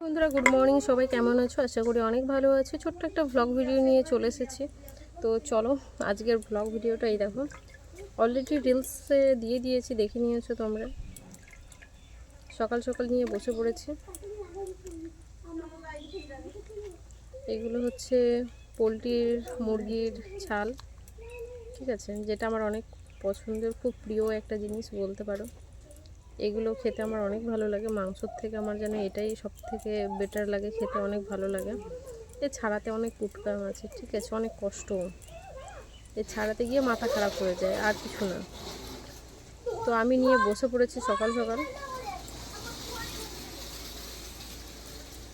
বন্ধুরা good morning সবাই কেমন আছো? আশা করি অনেক ভালো আছে। ছোট্ট একটা ভ্লগ ভিডিও নিয়ে চলে এসেছি। তো চলো, আজকের ভ্লগ ভিডিওটা এই দেখো। অলরেডি রিলসে দিয়ে দিয়েছি, দেখে নিয়েছো তোমরা। সকাল সকাল নিয়ে বসে পড়েছি। এগুলো হচ্ছে পোলট্রির, মুরগির ছাল। ঠিক আছে? যেটা আমার অনেক পছন্দের, খুব প্রিয় একটা জিনিস বলতে পারো। এগুলো খেতে আমার অনেক ভালো লাগে। মাংসর থেকে আমার যেন এটাই সব থেকে বেটার লাগে, খেতে অনেক ভালো লাগে। এ ছাড়াতে অনেক কুটকাম আছে, ঠিক আছে? অনেক কষ্ট। এ ছাড়াতে গিয়ে মাথা খারাপ হয়ে যায়, আর কিছু না। তো আমি নিয়ে বসে পড়েছি সকাল সকাল।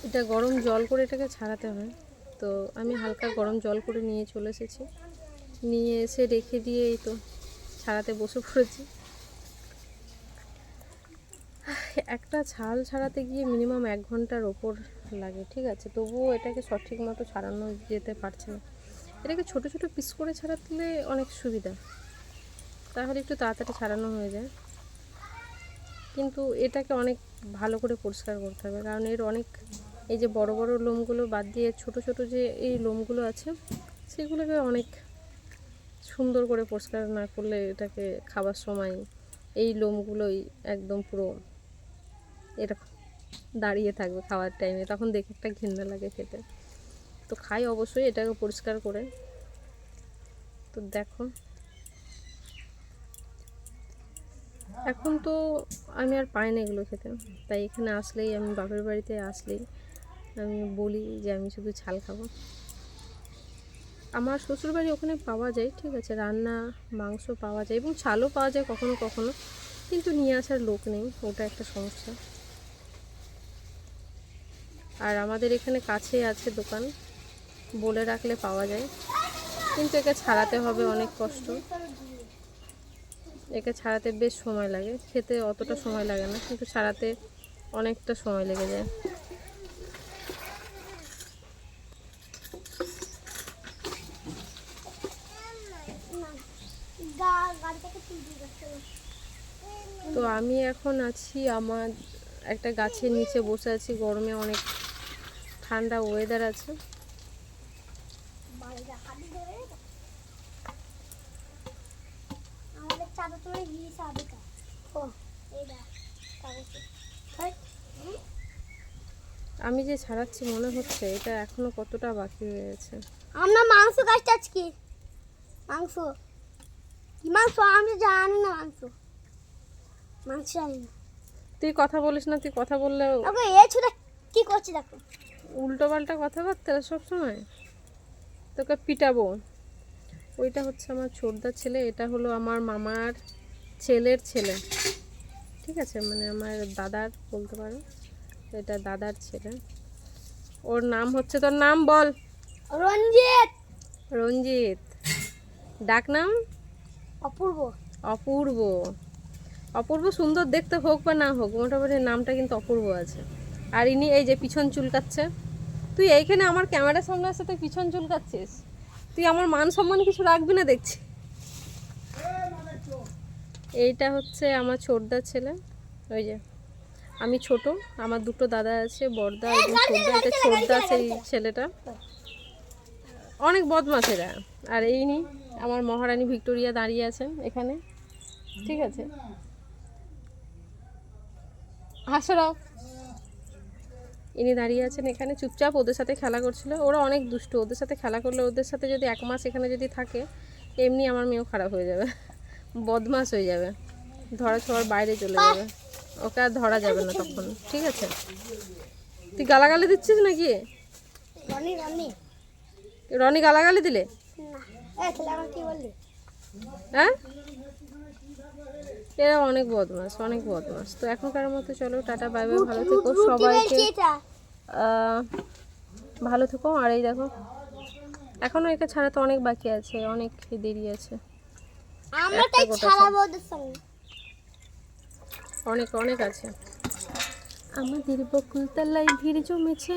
এটা গরম জল করে এটাকে ছাড়াতে হয়। তো আমি হালকা গরম জল করে নিয়ে চলে এসেছি। নিয়ে এসে রেখে দিয়ে এই তো ছাড়াতে বসে পড়েছি। একটা ছাল ছাড়াতে গিয়ে মিনিমাম এক ঘণ্টার ওপর লাগে, ঠিক আছে? তবুও এটাকে সঠিক মতো ছাড়ানো যেতে পারছে না। এটাকে ছোট ছোট পিস করে ছাড়ালে অনেক সুবিধা। তাহলে একটু তাড়াতাড়ি ছাড়ানো হয়ে যায়। কিন্তু এটাকে অনেক ভালো করে পরিষ্কার করতে হবে, কারণ এর অনেক এই যে বড় বড় লোমগুলো বাদ দিয়ে ছোট ছোট যে এই লোমগুলো আছে, সেগুলোকে অনেক সুন্দর করে পরিষ্কার না করলে এটাকে খাবার সময় এই লোমগুলোই একদম পুরো এরকম দাঁড়িয়ে থাকবে খাওয়ার টাইমে তখন দেখে একটা ঘৃণা লাগে খেতে। তো খাই অবশ্যই, এটাকে পরিষ্কার করে। তো দেখো। এখন তো আমি আর পাই না এগুলো খেতে। তাই এখানে আসলেই, আমি বাপের বাড়িতে আসলেই আমি বলি যে আমি শুধু ছাল খাব। আমার শ্বশুরবাড়ি ওখানে পাওয়া যায়, ঠিক আছে। রান্না, মাংস পাওয়া যায় এবং ছালও পাওয়া যায় কখনো কখনো। কিন্তু নিয়ে আসার লোক নেই, ওটা একটা সমস্যা। আর আমাদের এখানে কাছে আছে দোকান। বলে রাখলে পাওয়া যায়। কিন্তু একে ছাড়াতে হবে অনেক কষ্ট। একে ছাড়াতে বেশ সময় লাগে। খেতে অতটা সময় লাগে না, কিন্তু ছাড়াতে অনেকটা সময় লেগে যায়। তো আমি এখন আছি আমার একটা গাছের নিচে বসে আছি। গরমে অনেক ঠান্ডা ওয়েদার আছে। আমি যে ছাড়াচ্ছি মনে হচ্ছে এটা এখনও কতটা বাকি হয়ে আছে আমরা মাংস গাছটা আজকে। মাংস। কি মাংস? আমি জানি না মাংস। মাংস জানি না। তুই কথা বলিস না তুই কথা বললে ওকে এ ছুটা কি করছে দেখো? উল্টো পাল্টা কথাবার্তা সব সময় তোকে পিটাবো। ওইটা হচ্ছে আমার ছোটদার ছেলে এটা হলো আমার মামার ছেলের ছেলে। ঠিক আছে? মানে আমার দাদার বলতে পারো। এটা দাদার ছেলে। ওর নাম হচ্ছে তোর নাম বল। রঞ্জিত। রঞ্জিত। ডাক নাম? অপূর্ব। অপূর্ব। অপূর্ব সুন্দর দেখতে হোক বা না হোক মোটামুটি নামটা কিন্তু অপূর্ব আছে। আর ইনি এই যে পিছন চুলকাচ্ছে। তুই এইখানে আমার ক্যামেরার সামনে আসে তুই পিছন চুলকাচ্ছিস। তুই আমার মান সম্মান কিছু রাখবি না দেখছি। এইটা হচ্ছে আমার ছোটদা ছেলে। ওই যে আমি ছোট আমার দুটো দাদা আছে বড়দা এবং ছোটদা। এটা ছোটদা আছে এই ছেলেটা। অনেক বদমাস এরা আর এই নি আমার মহারানী ভিক্টোরিয়া দাঁড়িয়ে আছেন এখানে। ঠিক আছে। হাসরাও ইনি দাঁড়িয়ে আছেন এখানে চুপচাপ ওদের সাথে খেলা করছিল। ওরা অনেক দুষ্ট ওদের সাথে খেলা করলে ওদের সাথে যদি এক মাস এখানে যদি থাকে এমনি আমার মেয়েও খারাপ হয়ে যাবে। বদমাস হয়ে যাবে। ধরা ছোঁয়ার বাইরে চলে যাবে। ওকে আর ধরা যাবে না তখন ঠিক আছে? তুই গালাগালি দিচ্ছিস নাকি? রনি রনি। রনি গালাগালি দিলে? হ্যাঁ? এরা অনেক বদমাস অনেক বদমাস তো এখনকার মতো চলো টাটা বাই বাই ভালো থেকো সবাইকে। এটা। ভালো থেকো। আর এই দেখো এখনও একে ছাড়াতে অনেক বাকি আছে অনেক দেরি আছে। অনেক অনেক আছে। আমাদের বকুলতলায় ভিড় জমেছে।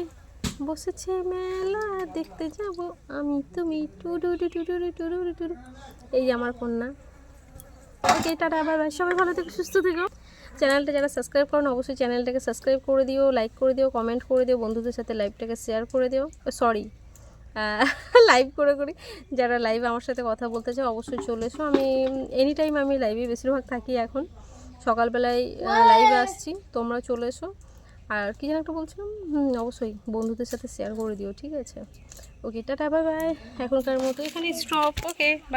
বসেছে মেলা দেখতে যাব আমি তুমি টুডুডু টুডুডু টুডুডু টুডু এই আমার কন্যা ওকে টাটা বাই সবাই ভালো থেকো সুস্থ থেকো চ্যানেলটা যারা সাবস্ক্রাইব করেন অবশ্যই চ্যানেলটাকে সাবস্ক্রাইব করে দিও লাইক করে দিও কমেন্ট করে দিও বন্ধুদের সাথে লাইভটাকে শেয়ার করে দিও সরি লাইভ করে করি যারা লাইভে আমার সাথে কথা বলতে চাও অবশ্যই চলে এসো আমি এনি টাইম আমি লাইভে বেশিরভাগ থাকি এখন সকালবেলায় লাইভে আসছি তোমরা চলে এসো আর কি যেন একটা বলছিলাম? অবশ্যই বন্ধুদের সাথে শেয়ার করে দিও, ঠিক আছে? ওকে টাটা বাই বাই এখনকার মতো এখানে স্টপ ওকে বাই